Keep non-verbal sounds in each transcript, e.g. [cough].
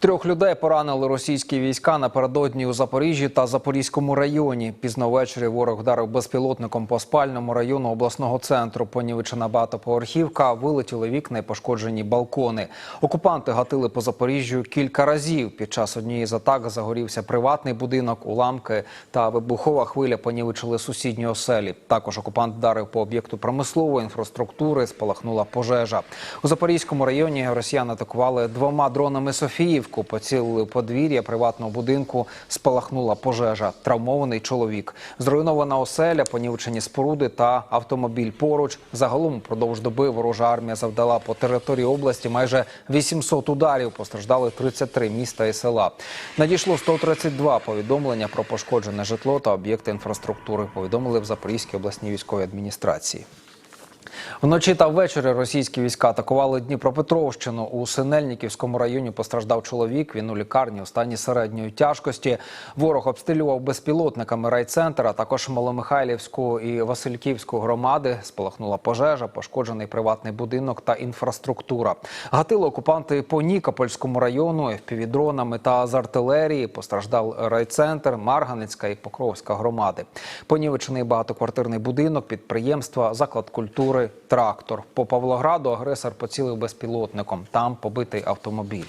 Трьох людей поранили російські війська напередодні у Запоріжжі та Запорізькому районі. Пізно ввечері ворог вдарив безпілотником по спальному району обласного центру. Понівечена багатоповерхівка, вилетіли вікна і пошкоджені балкони. Окупанти гатили по Запоріжжю кілька разів. Під час однієї з атак загорівся приватний будинок, уламки та вибухова хвиля понівечили сусідні оселі. Також окупант вдарив по об'єкту промислової інфраструктури, спалахнула пожежа. У Запорізькому районі росіяни атакували двома дронами Софіївку, поцілили подвір'я приватного будинку, спалахнула пожежа. Травмований чоловік. Зруйнована оселя, понівечені споруди та автомобіль поруч. Загалом упродовж доби ворожа армія завдала по території області майже 800 ударів. Постраждали 33 міста і села. Надійшло 132 повідомлення про пошкоджене житло та об'єкти інфраструктури. Повідомили в Запорізькій обласній військовій адміністрації. Вночі та ввечері російські війська атакували Дніпропетровщину. У Синельниківському районі постраждав чоловік. Він у лікарні у стані середньої тяжкості. Ворог обстрілював безпілотниками райцентр, а також Маломихайлівську і Васильківську громади. Спалахнула пожежа, пошкоджений приватний будинок та інфраструктура. Гатили окупанти по Нікопольському району півдронами та з артилерії. Постраждав райцентр, Марганецька і Покровська громади. Понівечений багатоквартирний будинок, підприємства, заклад культури, трактор. По Павлограду агресор поцілив безпілотником. Там побитий автомобіль.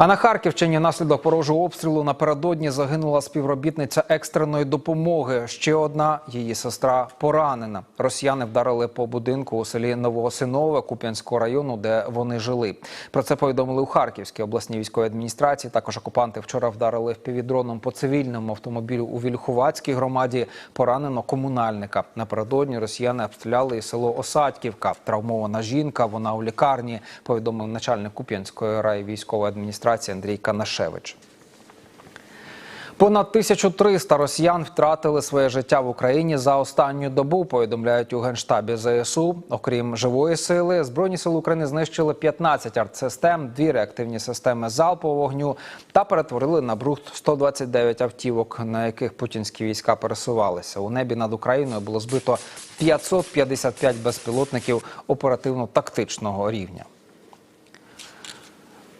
А на Харківщині наслідок ворожого обстрілу напередодні загинула співробітниця екстреної допомоги. Ще одна її сестра поранена. Росіяни вдарили по будинку у селі Новоосинове Куп'янського району, де вони жили. Про це повідомили у Харківській обласній військовій адміністрації. Також окупанти вчора вдарили впівдроном по цивільному автомобілю у Вільхувацькій громаді. Поранено комунальника. Напередодні росіяни обстріляли і село Осадківка. Травмована жінка. Вона у лікарні. Повідомив начальник Куп'янської райвійськової адміністрації Андрій Канашевич. Понад 1300 росіян втратили своє життя в Україні за останню добу. Повідомляють у генштабі ЗСУ. Окрім живої сили, збройні сили України знищили 15 артсистем, дві реактивні системи залпового вогню та перетворили на брухт 129 автівок, на яких путінські війська пересувалися. У небі над Україною було збито 555 безпілотників оперативно-тактичного рівня.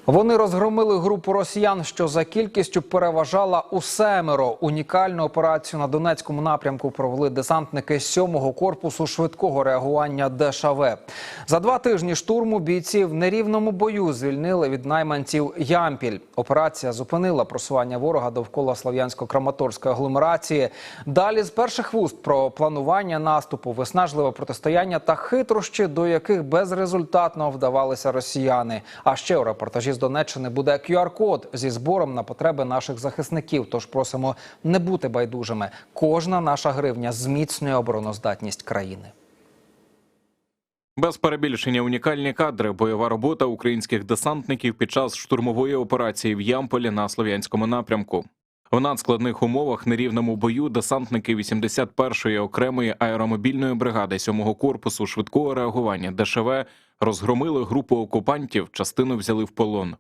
Вони розгромили групу росіян, що за кількістю переважала у семеро. Унікальну операцію на Донецькому напрямку провели десантники 7-го корпусу швидкого реагування ДШВ. За два тижні штурму бійці в нерівному бою звільнили від найманців Ямпіль. Операція зупинила просування ворога довкола слов'янсько-краматорської агломерації. Далі з перших вуст про планування наступу, виснажливе протистояння та хитрощі, до яких безрезультатно вдавалися росіяни. А ще у репортажі з Донеччини буде QR-код зі збором на потреби наших захисників. Тож просимо не бути байдужими. Кожна наша гривня зміцнює обороноздатність країни. Без перебільшення унікальні кадри, бойова робота українських десантників під час штурмової операції в Ямполі на слов'янському напрямку. У надскладних умовах нерівному бою десантники 81-ї окремої аеромобільної бригади 7-го корпусу швидкого реагування ДШВ розгромили групу окупантів, частину взяли в полон.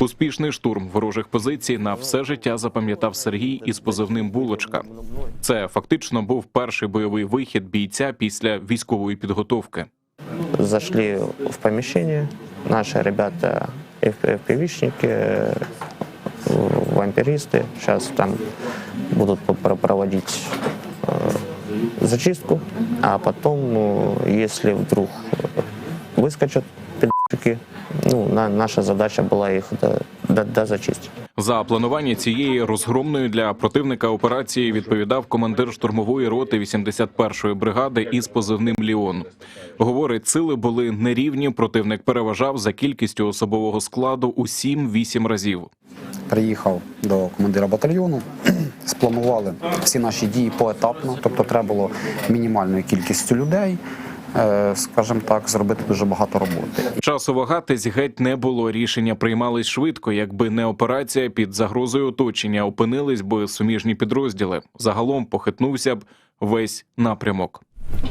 Успішний штурм ворожих позицій на все життя запам'ятав Сергій із позивним Булочка. Це фактично був перший бойовий вихід бійця після військової підготовки. зашли в помещение. Наши ребята FPV-шники, э, вампиристы, сейчас там будут пр- проводить э, зачистку, а потом, э, если вдруг выскочат пидорчики, ну, на, наша задача была их до, до, дозачистить. За планування цієї розгромної для противника операції відповідав командир штурмової роти 81-ї бригади із позивним Ліон. Говорить, сили були нерівні. Противник переважав за кількістю особового складу у 7-8 разів. приїхав до командира батальйону, [clears throat] спланували всі наші дії поетапно, тобто треба було мінімальною кількістю людей, скажімо так, зробити дуже багато роботи. Часу вагатись геть не було. Рішення приймались швидко. Якби не операція під загрозою оточення, опинились би суміжні підрозділи. Загалом похитнувся б весь напрямок.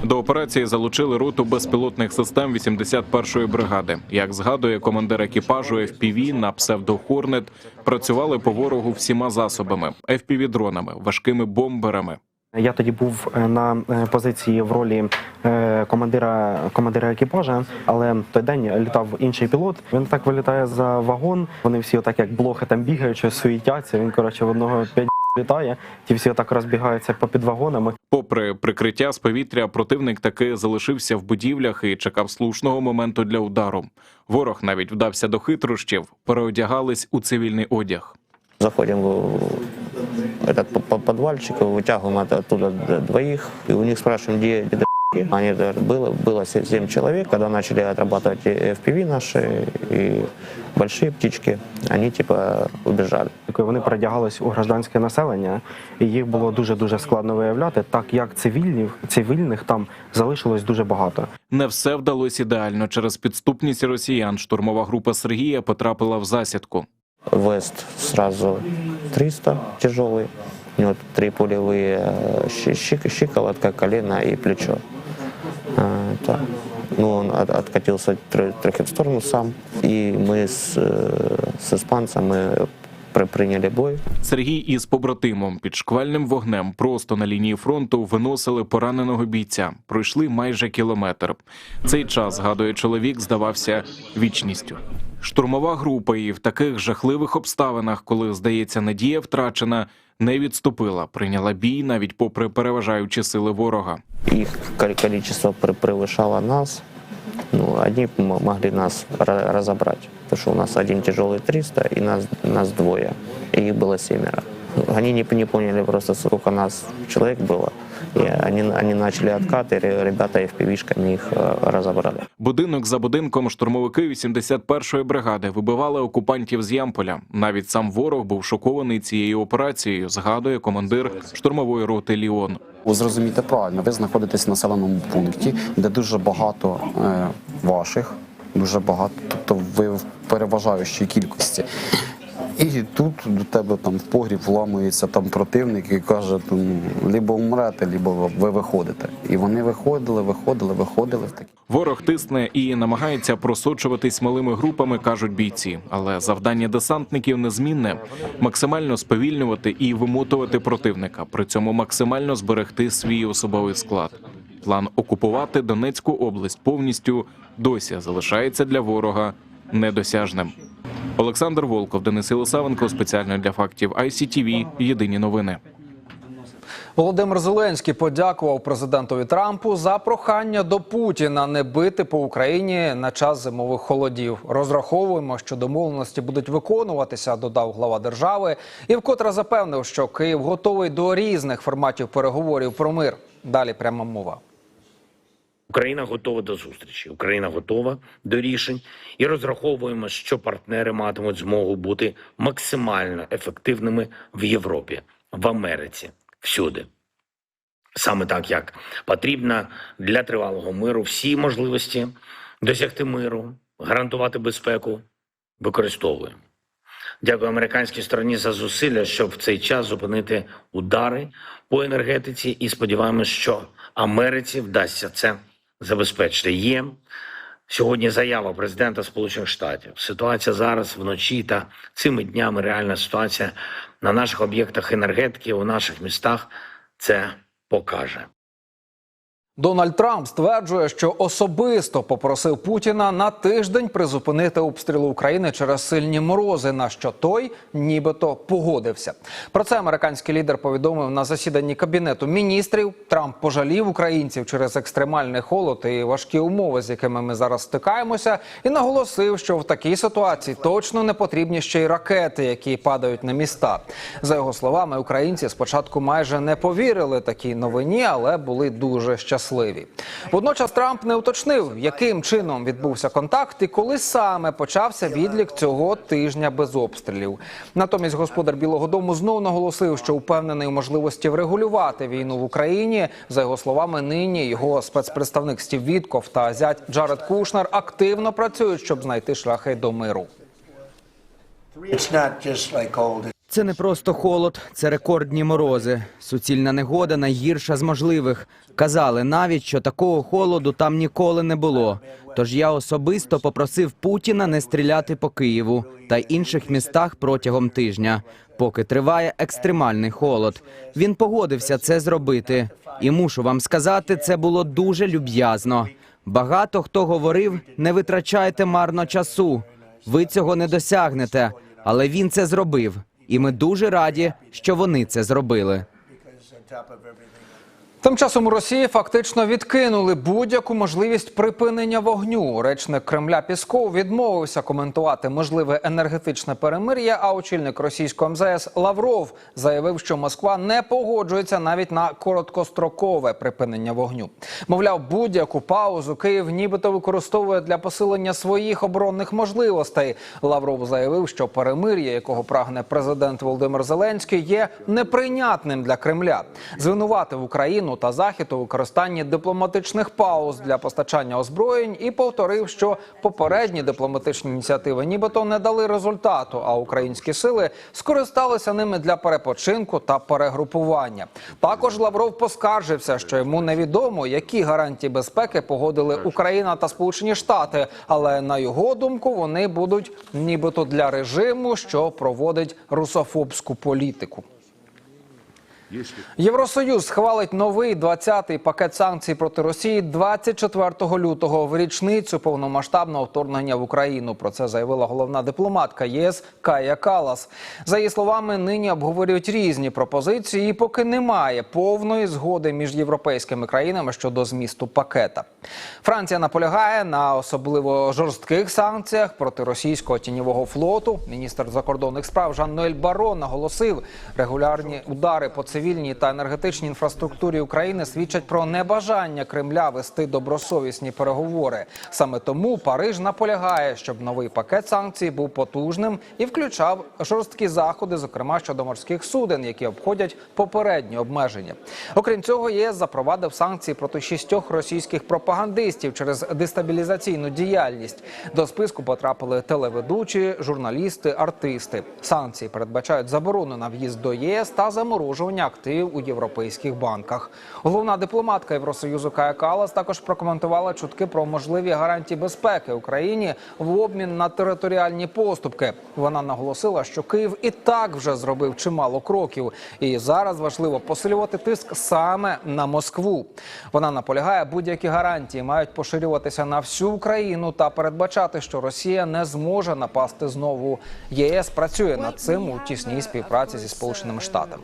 До операції залучили роту безпілотних систем 81-ї бригади. Як згадує командир екіпажу FPV на псевдо «Хорнет», працювали по ворогу всіма засобами: FPV-дронами, важкими бомберами. Я тоді був е, на е, позиції в ролі е, командира командира екіпажа, але той день літав інший пілот. Він так вилітає за вагон. Вони всі отак як блохи там бігають, щось суїтяться. Він коротше в одного п'ять [laughs] літає. Ті всі отак розбігаються по під вагонами. Попри прикриття з повітря, противник таки залишився в будівлях і чекав слушного моменту для удару. Ворог навіть вдався до хитрощів, переодягались у цивільний одяг. Заходим в этот по- по- подвальчик, вытягиваем от- оттуда д- двоих, и у них спрашиваем, где пидорки. Они говорят, было, было се- семь человек, когда начали отрабатывать и FPV наши и большие птички, они типа убежали. Такої Вони передягались у гражданське населення, і їх було дуже дуже складно виявляти, так як цивільних цивільних там залишилось дуже багато. Не все вдалося ідеально. Через підступність росіян штурмова група Сергія потрапила в засідку. Вест сразу 300 тяжелый, у него три пулевые э, щи- щик- щиколотка, колено и плечо. А, так. Ну, он от- откатился тр- трохи в сторону сам, и мы с, э, с испанцем мы при- приняли бой. Сергій із побратимом під шквальним вогнем просто на лінії фронту виносили пораненого бійця. Пройшли майже кілометр. Цей час, згадує чоловік, здавався вічністю. Штурмова група і в таких жахливих обставинах, коли здається, надія втрачена, не відступила, прийняла бій навіть попри переважаючі сили ворога. Их ко- количество пр- превышало нас. Ну, одни м- могли нас ра- разобрать, потому что у нас один тяжелый 300, и нас, нас двое, и их было семеро. Они не, не поняли просто, сколько нас человек было, и они, они начали откат, и ребята FPV-шками их э, разобрали. Будинок за будинком штурмовики 81-ї бригади вибивали окупантів з Ямполя. Навіть сам ворог був шокований цією операцією, згадує командир штурмової роти Ліон. Ви зрозумійте правильно, ви знаходитесь в населеному пункті, де дуже багато е, ваших, дуже багато, тобто ви в переважаючій кількості. І тут до тебе там в погріб вламується там противник і каже, ну, либо умрете, либо ви виходите. І вони виходили, виходили, виходили. Ворог тисне і намагається просочуватись малими групами, кажуть бійці. Але завдання десантників незмінне максимально сповільнювати і вимотувати противника, при цьому максимально зберегти свій особовий склад. План окупувати Донецьку область повністю досі залишається для ворога недосяжним. Олександр Волков, Денис Єлисавенко, спеціально для фактів ICTV, Єдині новини. Володимир Зеленський подякував президентові Трампу за прохання до Путіна не бити по Україні на час зимових холодів. Розраховуємо, що домовленості будуть виконуватися, додав глава держави, і вкотре запевнив, що Київ готовий до різних форматів переговорів про мир. Далі пряма мова. Україна готова до зустрічі. Україна готова до рішень і розраховуємо, що партнери матимуть змогу бути максимально ефективними в Європі, в Америці, всюди. Саме так, як потрібно для тривалого миру всі можливості досягти миру, гарантувати безпеку, використовуємо. Дякую американській стороні за зусилля, щоб в цей час зупинити удари по енергетиці, і сподіваємось, що Америці вдасться це забезпечити. Є сьогодні заява президента Сполучених Штатів. Ситуація зараз вночі та цими днями реальна ситуація на наших об'єктах енергетики у наших містах це покаже. Дональд Трамп стверджує, що особисто попросив Путіна на тиждень призупинити обстріли України через сильні морози, на що той нібито погодився. Про це американський лідер повідомив на засіданні кабінету міністрів. Трамп пожалів українців через екстремальний холод і важкі умови, з якими ми зараз стикаємося, і наголосив, що в такій ситуації точно не потрібні ще й ракети, які падають на міста. За його словами, українці спочатку майже не повірили такій новині, але були дуже щасливі. Водночас Трамп не уточнив, яким чином відбувся контакт і коли саме почався відлік цього тижня без обстрілів. Натомість господар Білого Дому знов наголосив, що впевнений у можливості врегулювати війну в Україні. За його словами, нині його спецпредставник Стів Вітков та зять Джаред Кушнер активно працюють, щоб знайти шляхи до миру. Це не просто холод, це рекордні морози. Суцільна негода найгірша з можливих. Казали навіть, що такого холоду там ніколи не було. Тож я особисто попросив Путіна не стріляти по Києву та інших містах протягом тижня. поки триває екстремальний холод. Він погодився це зробити. І мушу вам сказати, це було дуже люб'язно. Багато хто говорив: не витрачайте марно часу. Ви цього не досягнете. Але він це зробив. І ми дуже раді, що вони це зробили. Тим часом у Росії фактично відкинули будь-яку можливість припинення вогню. Речник Кремля Пісков відмовився коментувати можливе енергетичне перемир'я. А очільник російського МЗС Лавров заявив, що Москва не погоджується навіть на короткострокове припинення вогню. Мовляв, будь-яку паузу Київ нібито використовує для посилення своїх оборонних можливостей. Лавров заявив, що перемир'я, якого прагне президент Володимир Зеленський, є неприйнятним для Кремля. Звинуватив Україну та Захід у використанні дипломатичних пауз для постачання озброєнь і повторив, що попередні дипломатичні ініціативи нібито не дали результату, а українські сили скористалися ними для перепочинку та перегрупування. Також Лавров поскаржився, що йому невідомо, які гарантії безпеки погодили Україна та Сполучені Штати, але на його думку вони будуть нібито для режиму, що проводить русофобську політику. Євросоюз схвалить новий 20-й пакет санкцій проти Росії 24 лютого в річницю повномасштабного вторгнення в Україну. Про це заявила головна дипломатка ЄС Кая Калас. За її словами, нині обговорюють різні пропозиції, і поки немає повної згоди між європейськими країнами щодо змісту пакета. Франція наполягає на особливо жорстких санкціях проти російського тіньового флоту. Міністр закордонних справ Жан-Ноель Баро наголосив, регулярні удари по цивільній та енергетичній інфраструктурі України свідчать про небажання Кремля вести добросовісні переговори. Саме тому Париж наполягає, щоб новий пакет санкцій був потужним і включав жорсткі заходи, зокрема щодо морських суден, які обходять попередні обмеження. Окрім цього, ЄС запровадив санкції проти шістьох російських пропагандистів через дестабілізаційну діяльність. До списку потрапили телеведучі, журналісти, артисти. Санкції передбачають заборону на в'їзд до ЄС та заморожування активів у європейських банках. Головна дипломатка Євросоюзу Кая Калас також прокоментувала чутки про можливі гарантії безпеки Україні в обмін на територіальні поступки. Вона наголосила, що Київ і так вже зробив чимало кроків, і зараз важливо посилювати тиск саме на Москву. Вона наполягає, будь-які гарантії мають поширюватися на всю Україну та передбачати, що Росія не зможе напасти знову. ЄС працює над цим у тісній співпраці зі Сполученими Штатами.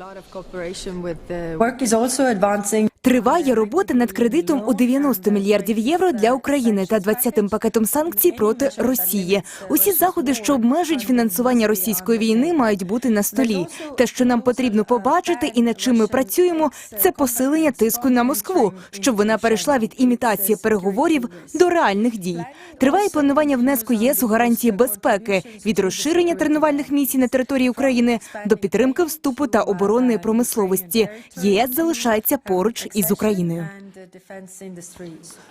The work is also advancing Триває робота над кредитом у 90 мільярдів євро для України та 20-м пакетом санкцій проти Росії. Усі заходи, що обмежують фінансування російської війни, мають бути на столі. Те, що нам потрібно побачити, і над чим ми працюємо, це посилення тиску на Москву, щоб вона перейшла від імітації переговорів до реальних дій. Триває планування внеску єС у гарантії безпеки від розширення тренувальних місій на території України до підтримки вступу та оборонної промисловості. ЄС залишається поруч із Україною.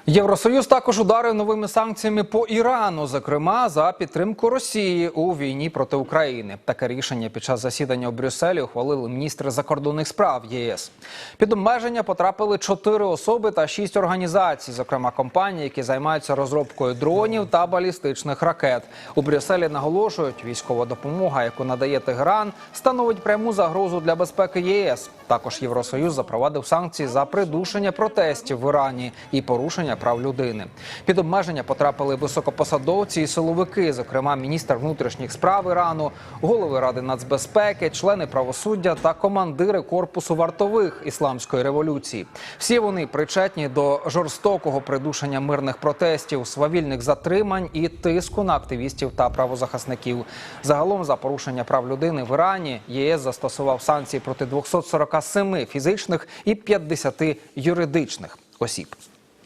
Євросоюз також ударив новими санкціями по Ірану, зокрема за підтримку Росії у війні проти України. Таке рішення під час засідання у Брюсселі ухвалили міністри закордонних справ ЄС. Під обмеження потрапили чотири особи та шість організацій, зокрема компанії, які займаються розробкою дронів та балістичних ракет. У Брюсселі наголошують, військова допомога, яку надає Тегеран, становить пряму загрозу для безпеки ЄС. Також Євросоюз запровадив санкції за придушення протестів в Ірані і порушення прав людини. Під обмеження потрапили високопосадовці і силовики, зокрема міністр внутрішніх справ Ірану, голови ради нацбезпеки, члени правосуддя та командири корпусу вартових ісламської революції. Всі вони причетні до жорстокого придушення мирних протестів, свавільних затримань і тиску на активістів та правозахисників. Загалом за порушення прав людини в Ірані ЄС застосував санкції проти 247 фізичних і 50 юридичних ou.